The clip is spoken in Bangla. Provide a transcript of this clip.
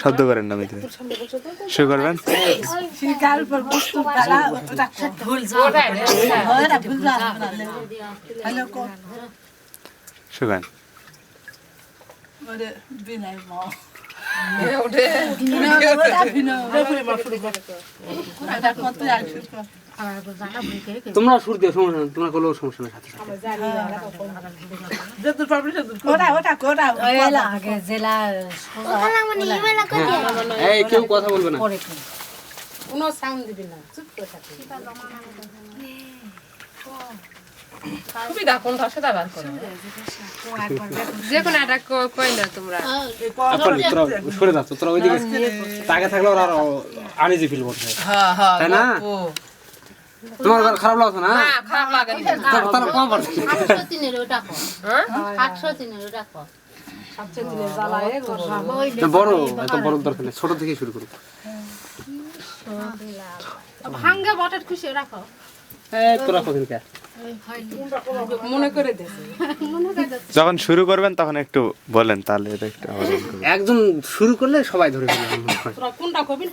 শব্দ করেন না মিত্র শুরু করবেন? করেন। ওরে তোমরা সুর দিও সমস্যা নেই তোমরা করলেও সমস্যা নেই সাথে এই কেউ কথা বলবে না। কোনো সাউন্ড দিবি না চুপ করে থাকবি সুবিধা কোনটা সেটা বার করো। যে কোনো একটা কই না তোমরা। তোরা সরে যাচ্ছ তোরা ওইদিকে তাকে থাকলে ওরা আরও আনিজি ফিল করছে তাই না? তোমার এবার খারাপ লাগছে না? খারাপ লাগে না। তার- কম পারছে আটশো তিনের ওটা কর হ্যাঁ? আটশো তিনের ওটা ঘর। না, বড় এত বড় দরকার নেই ছোট থেকে শুরু করো। ভাঙ্গে বটের খুশি রাখো। কে মনে যখন শুরু করবেন তখন একটু বলেন তাহলে একটু একজন শুরু করলে সবাই ধরে কোনটা কবি